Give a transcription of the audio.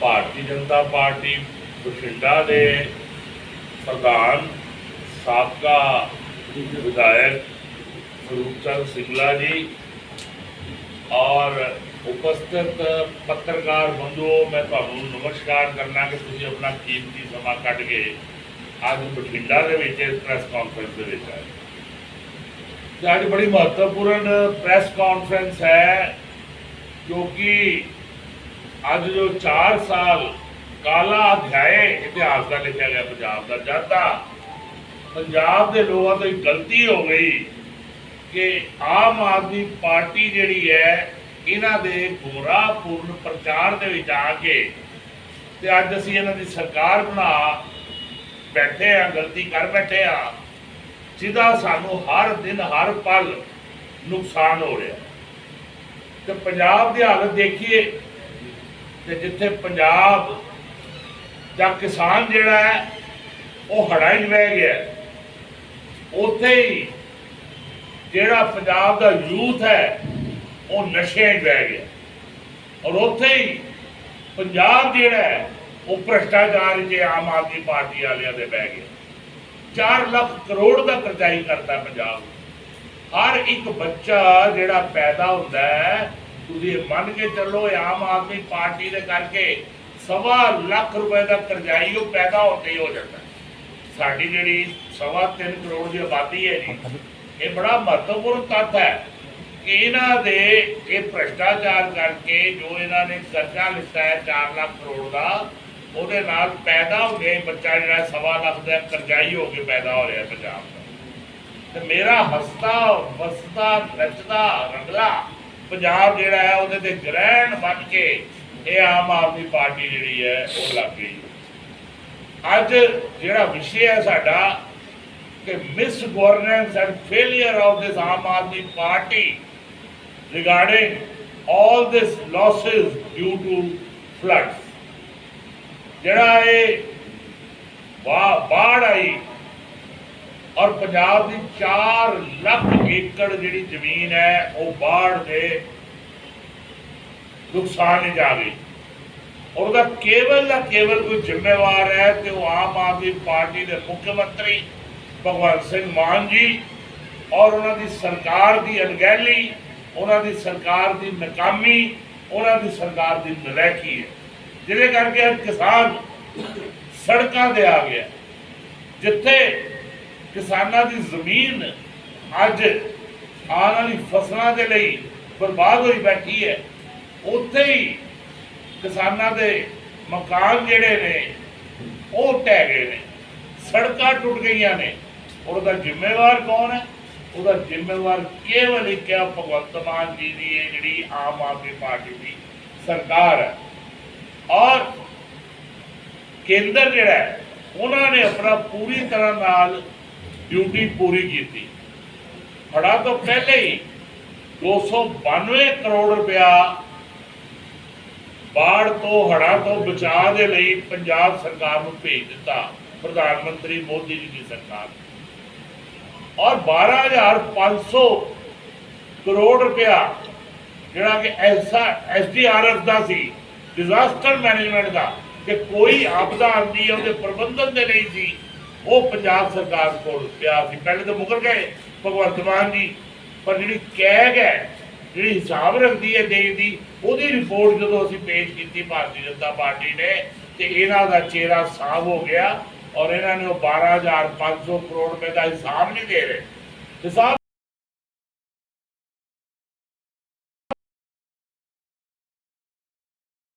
Bharatiya Janata party, Bathinda ਦੇ ਪ੍ਰਧਾਨ, ਸਾਬਕਾ ਵਿਧਾਇਕ ਸਰੂਪ ਚੰਦ ਸਿੰਗਲਾ ਜੀ ਔਰ ਉਪਸਥਿਤ ਪੱਤਰਕਾਰ ਬੰਧੂਓ, ਮੈਂ ਤੁਹਾਨੂੰ ਨਮਸਕਾਰ ਕਰਨਾ ਕਿ ਤੁਸੀਂ ਆਪਣਾ ਕੀਮਤੀ ਸਮਾਂ ਕੱਢ ਕੇ ਅੱਜ ਬਠਿੰਡਾ ਦੇ ਵਿੱਚ ਇਸ ਪ੍ਰੈਸ ਕਾਨਫਰੰਸ ਦੇ ਵਿੱਚ ਆਏ। ਤੇ ਅੱਜ ਬੜੀ ਮਹੱਤਵਪੂਰਨ ਪ੍ਰੈਸ ਕਾਨਫਰੰਸ ਹੈ ਕਿਉਂਕਿ ਅੱਜ ਜੋ 4 ਸਾਲ ਕਾਲਾ ਅਧਿਆਏ ਇਤਿਹਾਸ ਦਾ ਲਿਖਿਆ ਗਿਆ ਪੰਜਾਬ ਦਾ, ਜਦ ਪੰਜਾਬ ਦੇ ਲੋਕਾਂ ਤੋਂ ਇੱਕ ਗਲਤੀ ਹੋ ਗਈ ਕਿ ਆਮ ਆਦਮੀ ਪਾਰਟੀ ਜਿਹੜੀ ਹੈ, ਇਹਨਾਂ ਦੇ ਗੁੰਮਰਾਹਪੂਰਨ ਪ੍ਰਚਾਰ ਦੇ ਵਿੱਚ ਆ ਕੇ ਤੇ ਅੱਜ ਅਸੀਂ ਇਹਨਾਂ ਦੀ ਸਰਕਾਰ ਬਣਾ ਬੈਠੇ ਆ ਗਲਤੀ ਕਰ ਬੈਠੇ ਆ ਜਿਹਦਾ ਸਾਨੂੰ ਹਰ ਦਿਨ ਹਰ ਪਲ ਨੁਕਸਾਨ ਹੋ ਰਿਹਾ। ਤੇ ਪੰਜਾਬ ਦੀ ਹਾਲਤ ਦੇਖੀਏ ਤੇ ਜਿੱਥੇ ਪੰਜਾਬ ਦਾ ਕਿਸਾਨ ਜਿਹੜਾ ਹੈ, ਉਹ ਹੜ੍ਹਾਂ 'ਚ ਬਹਿ ਗਿਆ ਉੱਥੇ ਹੀ ਜਿਹੜਾ ਪੰਜਾਬ ਦਾ ਯੂਥ ਹੈ, ਉਹ ਨਸ਼ੇ 'ਚ ਬਹਿ ਗਿਆ। ਔਰ ਉੱਥੇ ਹੀ ਪੰਜਾਬ ਜਿਹੜਾ ਹੈ, ਉਹ ਭ੍ਰਸ਼ਟਾਚਾਰ 'ਚ ਆਮ ਆਦਮੀ ਪਾਰਟੀ ਵਾਲਿਆਂ ਦੇ ਬਹਿ ਗਿਆ। 4 ਲੱਖ ਕਰੋੜ ਦਾ ਕਰਜ਼ਾਈ ਕਰਦਾ ਪੰਜਾਬ। ਹਰ ਇੱਕ ਬੱਚਾ ਜਿਹੜਾ ਪੈਦਾ ਹੁੰਦਾ ਹੈ ਤੁਸੀਂ ਮੰਨ ਕੇ ਚੱਲੋ ਆਮ ਆਦਮੀ ਪਾਰਟੀ ਦੇ ਕਰਕੇ ਸਵਾ ਲੱਖ ਰੁਪਏ ਦਾ ਕਰਜ਼ਾਈ ਉਹ ਪੈਦਾ ਹੁੰਦੇ ਹੀ ਹੋ ਜਾਂਦਾ। ਸਾਡੀ ਜਿਹੜੀ ਸਵਾ ਤਿੰਨ ਕਰੋੜ ਦੀ ਆਬਾਦੀ ਹੈ ਜੀ, ਇਹ ਬੜਾ ਮਹੱਤਵਪੂਰਨ ਤੱਥ ਹੈ ਕਿ ਇਹਨਾਂ ਦੇ ਇਹ ਭ੍ਰਸ਼ਟਾਚਾਰ ਕਰਕੇ ਜੋ ਇਹਨਾਂ ਨੇ ਕਰਜ਼ਾ ਲਿੱਤਾ ਹੈ 4 ਲੱਖ ਕਰੋੜ ਦਾ, ਉਹਦੇ ਨਾਲ ਪੈਦਾ ਹੋ ਗਿਆ ਬੱਚਾ ਜਿਹੜਾ ਸਵਾ ਲੱਖ ਦਾ ਕਰਜ਼ਾਈ ਹੋ ਕੇ ਪੈਦਾ ਹੋ ਰਿਹਾ ਪੰਜਾਬ ਦਾ। ਤੇ ਮੇਰਾ ਹਸਤਾ ਵਸਦਾ, ਨੱਚਦਾ, ਰੰਗਲਾ ਪੰਜਾਬ ਜਿਹੜਾ ਹੈ, ਉਹਦੇ ਤੇ ਗ੍ਰਹਿਣ ਬਣ ਕੇ ਇਹ ਆਮ ਆਦਮੀ ਪਾਰਟੀ ਜਿਹੜੀ ਹੈ, ਉਹ ਲੱਗ ਗਈ। ਅੱਜ ਜਿਹੜਾ ਵਿਸ਼ੇ ਹੈ ਸਾਡਾ ਕਿ misgovernance and failure of this Aam Aadmi party regarding all this losses due to floods ਜਿਹੜਾ ਇਹ ਬਾੜ ਆਈ ਔਰ ਪੰਜਾਬ ਦੀ 4 ਲੱਖ ਏਕੜ ਜਿਹੜੀ ਜ਼ਮੀਨ ਹੈ, ਉਹ ਬਾੜ ਦੇ ਨੁਕਸਾਨ ਵਿੱਚ ਆ ਗਈ ਔਰ ਉਹਦਾ ਕੇਵਲ ਦਾ ਕੇਵਲ ਕੋਈ ਜ਼ਿੰਮੇਵਾਰ ਹੈ ਤੇ ਉਹ ਆਮ ਆਦਮੀ ਪਾਰਟੀ ਦੇ ਮੁੱਖ ਮੰਤਰੀ ਭਗਵੰਤ ਸਿੰਘ ਮਾਨ ਜੀ ਔਰ ਉਹਨਾਂ ਦੀ ਸਰਕਾਰ ਦੀ ਅਣਗਹਿਲੀ, ਉਹਨਾਂ ਦੀ ਸਰਕਾਰ ਦੀ ਨਾਕਾਮੀ, ਉਹਨਾਂ ਦੀ ਸਰਕਾਰ ਦੀ ਨਲੈਕੀ ਹੈ। ਜਿਹਦੇ ਕਰਕੇ ਅੱਜ ਕਿਸਾਨ ਸੜਕਾਂ ਤੇ ਆ ਗਿਆ। ਜਿੱਥੇ ਕਿਸਾਨਾਂ ਦੀ ਜ਼ਮੀਨ ਅੱਜ ਆਉਣ ਵਾਲੀ ਫਸਲਾਂ ਦੇ ਲਈ ਬਰਬਾਦ ਹੋਈ ਬੈਠੀ ਹੈ। ਉੱਥੇ ਹੀ ਕਿਸਾਨਾਂ ਦੇ ਮਕਾਨ ਜਿਹੜੇ ਨੇ, ਉਹ ਢਹਿ ਗਏ ਨੇ। ਸੜਕਾਂ ਟੁੱਟ ਗਈਆਂ ਨੇ। ਉਹਦਾ ਜ਼ਿੰਮੇਵਾਰ ਕੌਣ ਹੈ? ਉਹਦਾ ਜ਼ਿੰਮੇਵਾਰ ਕੇਵਲ ਇੱਕ ਹੈ, ਭਗਵੰਤ ਮਾਨ ਜੀ ਦੀ, ਇਹ ਜਿਹੜੀ ਆਮ ਆਦਮੀ ਪਾਰਟੀ ਦੀ ਸਰਕਾਰ ਹੈ। ਔਰ ਕੇਂਦਰ ਜਿਹੜਾ ਹੈ, ਉਹਨਾਂ ਨੇ ਆਪਣਾ ਪੂਰੀ ਤਰ੍ਹਾਂ ਨਾਲ ਡਿਊਟੀ ਪੂਰੀ ਕੀਤੀ। ਹੜਾ ਤੋਂ ਪਹਿਲੇ ਹੀ 292 ਕਰੋੜ ਰੁਪਇਆ ਬਾੜ ਤੋਂ ਹੜਾ ਤੋਂ ਬਚਾਅ ਦੇ ਲਈ ਪੰਜਾਬ ਸਰਕਾਰ ਨੂੰ ਭੇਜ ਦਿੱਤਾ। ਪ੍ਰਧਾਨ ਮੰਤਰੀ ਮੋਦੀ ਜੀ ਦੀ ਸਰਕਾਰ। ਔਰ 12500 ਕਰੋੜ ਰੁਪਇਆ ਜਿਹੜਾ ਕਿ ਐਸਾ ਐਸਡੀਆਰਐਫ ਦਾ ਸੀ ਡਿਜ਼ਾਸਟਰ ਮੈਨੇਜਮੈਂਟ ਦਾ, ਕਿ ਕੋਈ ਆਪਦਾ ਆਉਂਦੀ ਹੈ ਉਹਦੇ ਪ੍ਰਬੰਧਨ ਦੇ ਲਈ ਸੀ। ਉਹ ਪੰਜਾਬ ਸਰਕਾਰ ਕੋਲ ਪਿਆ ਸੀ। ਪਹਿਲੇ ਤਾਂ ਮੁਕਰ ਗਏ, ਭਗਵੰਤ ਮਾਨ ਜੀ, ਪਰ ਜਿਹੜੀ ਕਹਿ ਹੈ, ਜਿਹੜੀ ਹਿਸਾਬ ਰੱਖਦੀ ਹੈ ਦੇਸ਼ ਦੀ, ਉਹਦੀ ਰਿਪੋਰਟ ਜਦੋਂ ਅਸੀਂ ਪੇਸ਼ ਕੀਤੀ ਭਾਰਤੀ ਜਨਤਾ ਪਾਰਟੀ ਨੇ, ਤੇ ਇਹਨਾਂ ਦਾ ਚਿਹਰਾ ਸਾਫ਼ ਹੋ ਗਿਆ ਔਰ ਇਹਨਾਂ ਨੇ ਉਹ 12500 ਕਰੋੜ ਰੁਪਏ ਦਾ ਹਿਸਾਬ ਨਹੀਂ ਦੇ ਰਹੇ। ਹਿਸਾਬ